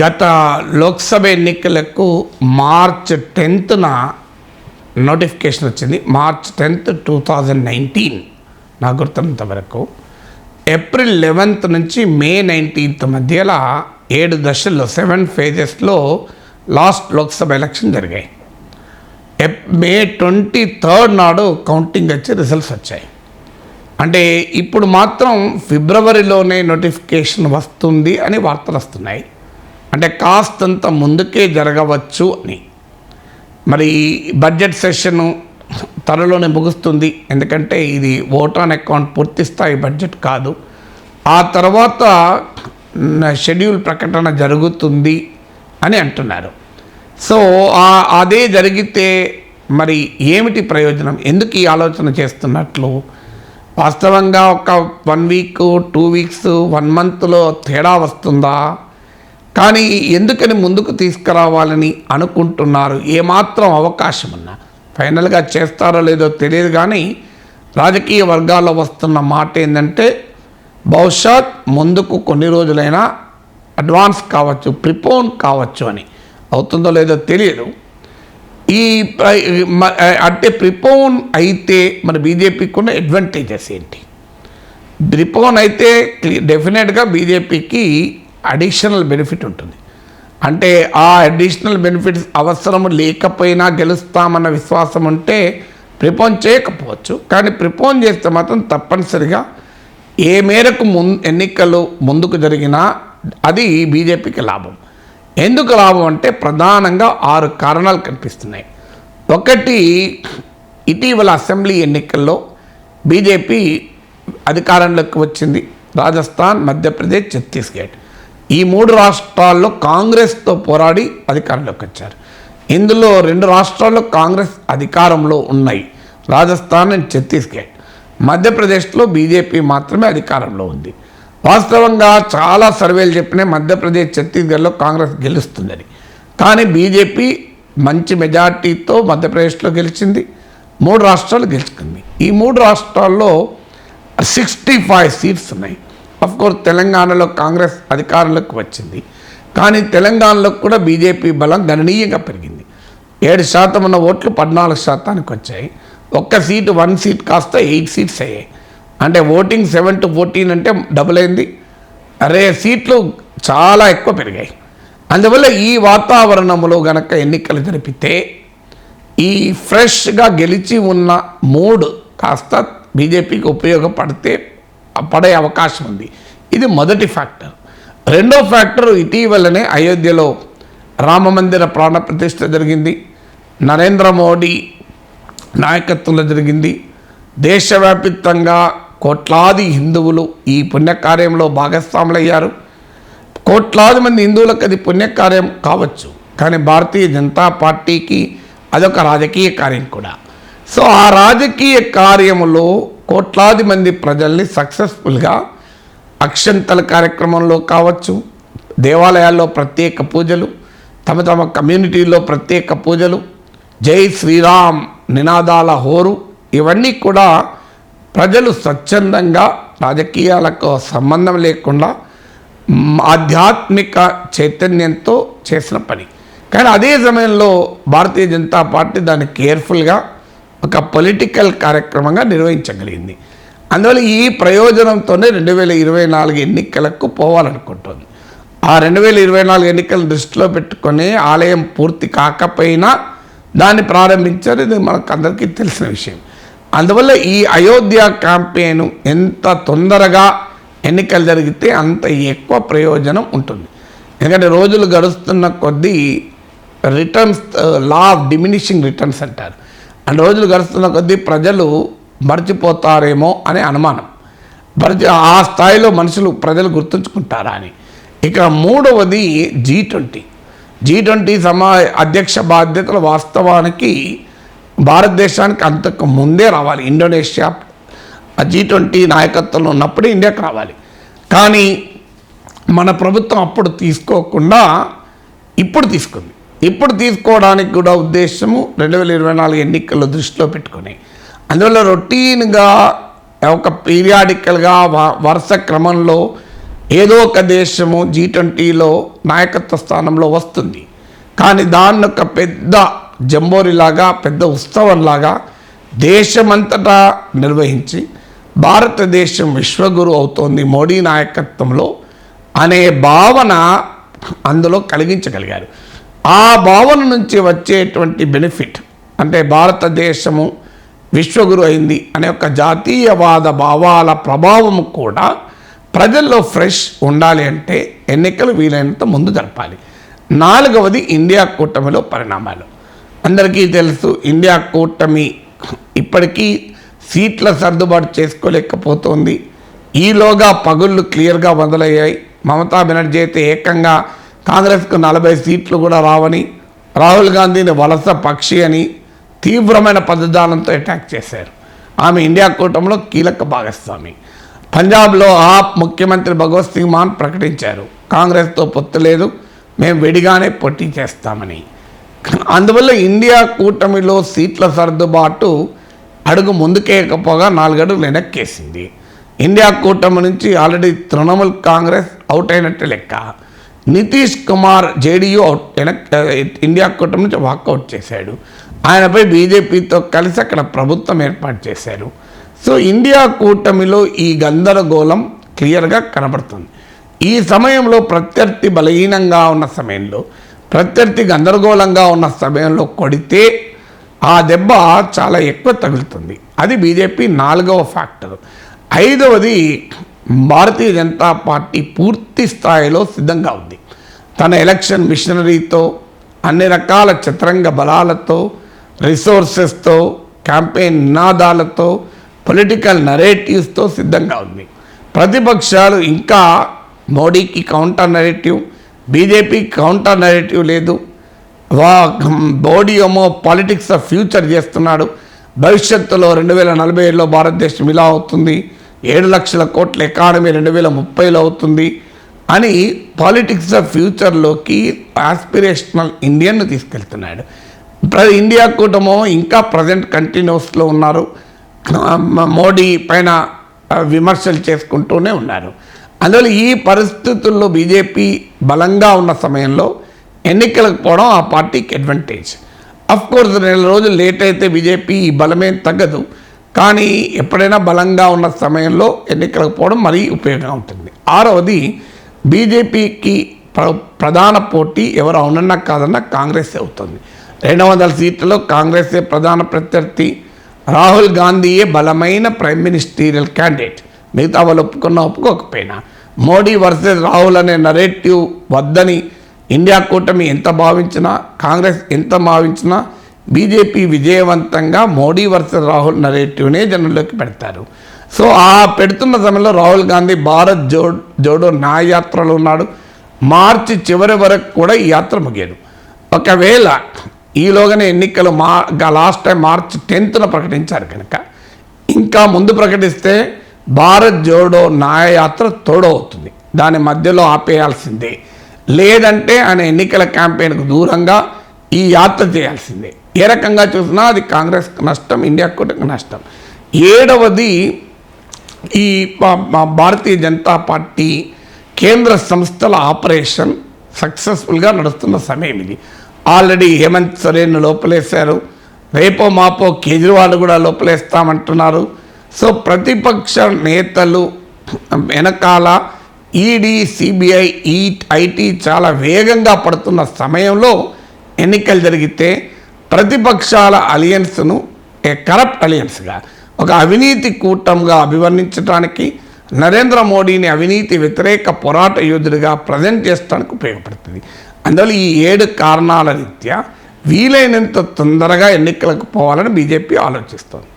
గత లోక్సభ ఎన్నికలకు మార్చ్ టెన్త్న నోటిఫికేషన్ వచ్చింది. March tenth two thousand nineteen నా గుర్తున్నంత వరకు. ఏప్రిల్ లెవెన్త్ నుంచి మే నైన్టీన్త్ మధ్యలో ఏడు దశల్లో సెవెన్ ఫేజెస్లో లాస్ట్ లోక్సభ ఎలక్షన్ జరిగాయి. ఎప్ మే ట్వంటీ థర్డ్ నాడు కౌంటింగ్ వచ్చి రిజల్ట్స్ వచ్చాయి. అంటే ఇప్పుడు మాత్రం ఫిబ్రవరిలోనే నోటిఫికేషన్ వస్తుంది అని వార్తలు వస్తున్నాయి. అంటే కాస్తంత ముందుకే జరగవచ్చు అని. మరి బడ్జెట్ సెషను త్వరలోనే ముగుస్తుంది. ఎందుకంటే ఇది ఓట్ ఆన్ అకౌంట్ పూర్తి స్థాయి బడ్జెట్ కాదు. ఆ తర్వాత షెడ్యూల్ ప్రకటన జరుగుతుంది అని అంటున్నారు. సో అదే జరిగితే మరి ఏమిటి ప్రయోజనం? ఎందుకు ఈ ఆలోచన చేస్తున్నట్లు? వాస్తవంగా ఒక one week two weeks one మంత్లో తేడా వస్తుందా? కానీ ఎందుకని ముందుకు తీసుకురావాలని అనుకుంటున్నారు? ఏమాత్రం అవకాశం ఉన్నా ఫైనల్గా చేస్తారో లేదో తెలియదు కానీ రాజకీయ వర్గాల్లో వస్తున్న మాట ఏంటంటే బహుశా ముందుకు కొన్ని రోజులైనా అడ్వాన్స్ కావచ్చు ప్రిపోన్ కావచ్చు అని. అవుతుందో లేదో తెలియదు. ఈ అంటే ప్రిపోన్ అయితే మన బీజేపీకి ఉన్న అడ్వాంటేజెస్ ఏంటి? ప్రిపోన్ అయితే డెఫినెట్గా బీజేపీకి అడిషనల్ బెనిఫిట్ ఉంటుంది. అంటే ఆ అడిషనల్ బెనిఫిట్స్ అవసరం లేకపోయినా గెలుస్తామన్న విశ్వాసం ఉంటే ప్రిపోన్ చేయకపోవచ్చు. కానీ ప్రిపోన్ చేస్తే మాత్రం తప్పనిసరిగా ఏ మేరకు ముం ఎన్నికలు ముందుకు జరిగినా అది బీజేపీకి లాభం. ఎందుకు లాభం అంటే ప్రధానంగా ఆరు కారణాలు కనిపిస్తున్నాయి. ఒకటి ఇటీవల అసెంబ్లీ ఎన్నికల్లో బీజేపీ అధికారంలోకి వచ్చింది. రాజస్థాన్ మధ్యప్రదేశ్ ఛత్తీస్గఢ్. ఈ మూడు రాష్ట్రాల్లో కాంగ్రెస్తో పోరాడి అధికారంలోకి వచ్చారు. ఇందులో రెండు రాష్ట్రాల్లో కాంగ్రెస్ అధికారంలో ఉన్నాయి. రాజస్థాన్ అండ్ ఛత్తీస్గఢ్. మధ్యప్రదేశ్లో బీజేపీ మాత్రమే అధికారంలో ఉంది. వాస్తవంగా చాలా సర్వేలు చెప్పినాయి మధ్యప్రదేశ్ ఛత్తీస్గఢ్లో కాంగ్రెస్ గెలుస్తుందని. కానీ బీజేపీ మంచి మెజార్టీతో మధ్యప్రదేశ్లో గెలిచింది. మూడు రాష్ట్రాలు గెలుచుకుంది. ఈ మూడు రాష్ట్రాల్లో సిక్స్టీ ఫైవ్ సీట్స్ ఉన్నాయి. కోర్స్ తెలంగాణలో కాంగ్రెస్ అధికారంలోకి వచ్చింది. కానీ తెలంగాణలో కూడా బీజేపీ బలం గణనీయంగా పెరిగింది. ఏడు శాతం ఉన్న ఓట్లు పద్నాలుగు శాతానికి వచ్చాయి. ఒక్క సీటు వన్ సీట్ కాస్త ఎయిట్ సీట్స్ అయ్యాయి. అంటే ఓటింగ్ సెవెన్ టు ఫోర్టీన్ అంటే డబుల్ అయింది. అరే సీట్లు చాలా ఎక్కువ పెరిగాయి. అందువల్ల ఈ వాతావరణంలో గనక ఎన్నికలు జరిపితే ఈ ఫ్రెష్గా గెలిచి ఉన్న మూడు కాస్త బీజేపీకి ఉపయోగపడితే పడే అవకాశం ఉంది. ఇది మొదటి ఫ్యాక్టర్. రెండో ఫ్యాక్టర్ ఇటీవలనే అయోధ్యలో రామమందిర ప్రాణ ప్రతిష్ఠ జరిగింది. నరేంద్ర మోడీ నాయకత్వంలో జరిగింది. దేశవ్యాప్తంగా కోట్లాది హిందువులు ఈ పుణ్యకార్యంలో భాగస్వాములయ్యారు. కోట్లాది మంది హిందువులకు అది పుణ్యకార్యం కావచ్చు. కానీ భారతీయ జనతా పార్టీకి అదొక రాజకీయ కార్యం కూడా. సో ఆ రాజకీయ కార్యములో కోట్లాది మంది ప్రజల్ని సక్సెస్ఫుల్గా అక్షంతల కార్యక్రమంలో కావచ్చు దేవాలయాల్లో ప్రత్యేక పూజలు తమ తమ కమ్యూనిటీలో ప్రత్యేక పూజలు జై శ్రీరామ్ నినాదాల హోరు ఇవన్నీ కూడా ప్రజలు స్వచ్ఛందంగా రాజకీయాలకు సంబంధం లేకుండా ఆధ్యాత్మిక చైతన్యంతో చేసిన పని. కానీ అదే సమయంలో భారతీయ జనతా పార్టీ దాన్ని కేర్ఫుల్గా ఒక పొలిటికల్ కార్యక్రమంగా నిర్వహించగలిగింది. అందువల్ల ఈ ప్రయోజనంతోనే రెండు వేల ఇరవై నాలుగు ఎన్నికలకు పోవాలనుకుంటుంది. ఆ రెండు వేల ఇరవై నాలుగు ఎన్నికలను దృష్టిలో పెట్టుకొని ఆలయం పూర్తి కాకపోయినా దాన్ని ప్రారంభించారు. ఇది మనకు అందరికీ తెలిసిన విషయం. అందువల్ల ఈ అయోధ్య క్యాంపెయిన్ ఎంత తొందరగా ఎన్నికలు జరిగితే అంత ఎక్కువ ప్రయోజనం ఉంటుంది. ఎందుకంటే రోజులు గడుస్తున్న కొద్దీ returns law of diminishing returns అంటారు. అండ్ రోజులు గడుస్తున్న కొద్దీ ప్రజలు మర్చిపోతారేమో అనే అనుమానం. మరిచి ఆ స్థాయిలో మనుషులు ప్రజలు గుర్తుంచుకుంటారా అని. ఇక మూడవది జీ ట్వంటీ జీ ట్వంటీ సమా అధ్యక్ష బాధ్యతలు వాస్తవానికి భారతదేశానికి అంతకు ముందే రావాలి. ఇండోనేషియా జీ ట్వంటీ నాయకత్వంలో ఉన్నప్పుడే ఇండియాకి రావాలి. కానీ మన ప్రభుత్వం అప్పుడు తీసుకోకుండా ఇప్పుడు తీసుకుంది. ఇప్పుడు తీసుకోవడానికి కూడా ఉద్దేశము రెండు వేల ఇరవై నాలుగు ఎన్నికలు దృష్టిలో పెట్టుకుని. అందువల్ల రొటీన్గా ఒక పీరియాడికల్గా వరుస క్రమంలో ఏదో ఒక దేశము జీ ట్వంటీలో నాయకత్వ స్థానంలో వస్తుంది. కానీ దాన్ని ఒక పెద్ద జంబోరిలాగా పెద్ద ఉత్సవంలాగా దేశమంతటా నిర్వహించి భారతదేశం విశ్వగురు అవుతోంది మోడీ నాయకత్వంలో అనే భావన అందులో కలిగించగలిగారు. ఆ భావన నుంచి వచ్చేటువంటి బెనిఫిట్ అంటే భారతదేశము విశ్వగురు అయింది అనే ఒక జాతీయవాద భావాల ప్రభావం కూడా ప్రజల్లో ఫ్రెష్ ఉండాలి అంటే ఎన్నికలు వీలైనంత ముందు జరపాలి. నాలుగవది ఇండియా కూటమిలో పరిణామాలు. అందరికీ తెలుసు ఇండియా కూటమి ఇప్పటికీ సీట్ల సర్దుబాటు చేసుకోలేకపోతుంది. ఈలోగా పగుళ్ళు క్లియర్గా మొదలయ్యాయి. మమతా బెనర్జీ అయితే ఏకంగా కాంగ్రెస్కు నలభై సీట్లు కూడా రావని రాహుల్ గాంధీని వలస పక్షి అని తీవ్రమైన పదజాలంతో అటాక్ చేశారు. ఆమె ఇండియా కూటమిలో కీలక భాగస్వామి. పంజాబ్లో ఆప్ ముఖ్యమంత్రి భగవత్ సింగ్ మాన్ ప్రకటించారు. కాంగ్రెస్తో పొత్తు లేదు మేము విడిగానే పోటీ చేస్తామని. అందువల్ల ఇండియా కూటమిలో సీట్ల సర్దుబాటు అడుగు ముందుకేయకపోగా నాలుగడుగులు వెనక్కేసింది. ఇండియా కూటమి నుంచి ఆల్రెడీ తృణమూల్ కాంగ్రెస్ అవుట్ అయినట్టు లెక్క. నితీష్ కుమార్ జేడీయూ అవుట్ వెనక్ ఇండియా కూటమి నుంచి వాకౌట్ చేశాడు. ఆయనపై బీజేపీతో కలిసి అక్కడ ప్రభుత్వం ఏర్పాటు చేశారు. సో ఇండియా కూటమిలో ఈ గందరగోళం క్లియర్గా కనబడుతుంది. ఈ సమయంలో ప్రత్యర్థి బలహీనంగా ఉన్న సమయంలో ప్రత్యర్థి గందరగోళంగా ఉన్న సమయంలో కొడితే ఆ దెబ్బ చాలా ఎక్కువ తగులుతుంది. అది బీజేపీ నాలుగవ ఫ్యాక్టర్. ఐదవది భారతీయ జనతా పార్టీ పూర్తి స్థాయిలో సిద్ధంగా ఉంది. తన ఎలక్షన్ మిషనరీతో అన్ని రకాల చతురంగ బలాలతో రిసోర్సెస్తో క్యాంపెయిన్ నినాదాలతో పొలిటికల్ నరేటివ్స్తో సిద్ధంగా ఉంది. ప్రతిపక్షాలు ఇంకా మోడీకి counter narrative BJP counter narrative లేదు. వా మోడీ ఏమో పాలిటిక్స్ ఆఫ్ ఫ్యూచర్ చేస్తున్నాడు. భవిష్యత్తులో రెండు వేల నలభై ఏడులో భారతదేశం ఇలా అవుతుంది. ఏడు లక్షల కోట్ల ఎకానమీ రెండు వేల ముప్పైలో అవుతుంది. అని పాలిటిక్స్ ఆఫ్ ఫ్యూచర్లోకి ఆస్పిరేషనల్ ఇండియన్ను తీసుకెళ్తున్నాడు. ప్ర ఇండియా కూటమో ఇంకా ప్రజెంట్ కంటిన్యూస్లో ఉన్నారు. మోడీ పైన విమర్శలు చేసుకుంటూనే ఉన్నారు. అందువల్ల ఈ పరిస్థితుల్లో బీజేపీ బలంగా ఉన్న సమయంలో ఎన్నికలకు పోవడం ఆ పార్టీకి అడ్వాంటేజ్ అఫ్ కోర్స్ నెల రోజులు లేట్ అయితే బీజేపీ ఈ బలమేం తగ్గదు. కానీ ఎప్పుడైనా బలంగా ఉన్న సమయంలో ఎన్నికలకు పోవడం మరీ ఉపయోగంగా ఉంటుంది ఆరవది బీజేపీకి ప్ర ప్రధాన పోటీ ఎవరు అవునన్నా కాదన్నా కాంగ్రెస్ అవుతుంది. రెండు వందల సీట్లలో కాంగ్రెసే ప్రధాన ప్రత్యర్థి రాహుల్ గాంధీయే బలమైన ప్రైమ్ మినిస్టీరియల్ క్యాండిడేట్. మిగతా వాళ్ళు ఒప్పుకున్నా ఒప్పుకోకపోయినా. మోడీ వర్సెస్ రాహుల్ అనే నరేటివ్ వద్దని ఇండియా కూటమి ఎంత భావించినా కాంగ్రెస్ ఎంత భావించినా బీజేపీ విజయవంతంగా మోడీ వర్సెస్ రాహుల్ నరేటివ్నే జనంలోకి పెడతారు. సో ఆ పెడుతున్న సమయంలో రాహుల్ గాంధీ భారత్ జో జోడో నా యాత్రలో ఉన్నాడు. మార్చి చివరి వరకు కూడా ఈ యాత్ర ముగియదు. ఒకవేళ ఈలోగానే ఎన్నికలు మా లాస్ట్ టైం మార్చ్ టెన్త్న ప్రకటించారు కనుక ఇంకా ముందు ప్రకటిస్తే భారత్ జోడో న్యాయయాత్ర తోడవుతుంది. దాని మధ్యలో ఆపేయాల్సిందే. లేదంటే ఆయన ఎన్నికల క్యాంపెయిన్కు దూరంగా ఈ యాత్ర చేయాల్సిందే. ఏ రకంగా చూసినా అది కాంగ్రెస్కి నష్టం ఇండియా కూడా నష్టం. ఏడవది ఈ భారతీయ జనతా పార్టీ కేంద్ర సంస్థల ఆపరేషన్ సక్సెస్ఫుల్గా నడుస్తున్న సమయం ఇది. ఆల్రెడీ హేమంత్ సోరెన్ లోపలేశారు. రేపో మాపో కేజ్రీవాల్ కూడా లోపలేస్తామంటున్నారు. సో ప్రతిపక్ష నేతలు వెనకాల ఈడీ సిబిఐ ఈ ఐటీ చాలా వేగంగా పడుతున్న సమయంలో ఎన్నికలు జరిగితే ప్రతిపక్షాల అలియన్స్ను ఏ కరప్ట్ అలియన్స్గా ఒక అవినీతి కూటంగా అభివర్ణించడానికి నరేంద్ర మోడీని అవినీతి వ్యతిరేక పోరాట యోధుడిగా ప్రజెంట్ చేస్తానికి ఉపయోగపడుతుంది. అందువల్ల ఈ ఏడు కారణాల రీత్యా వీలైనంత తొందరగా ఎన్నికలకు పోవాలని బీజేపీ ఆలోచిస్తోంది.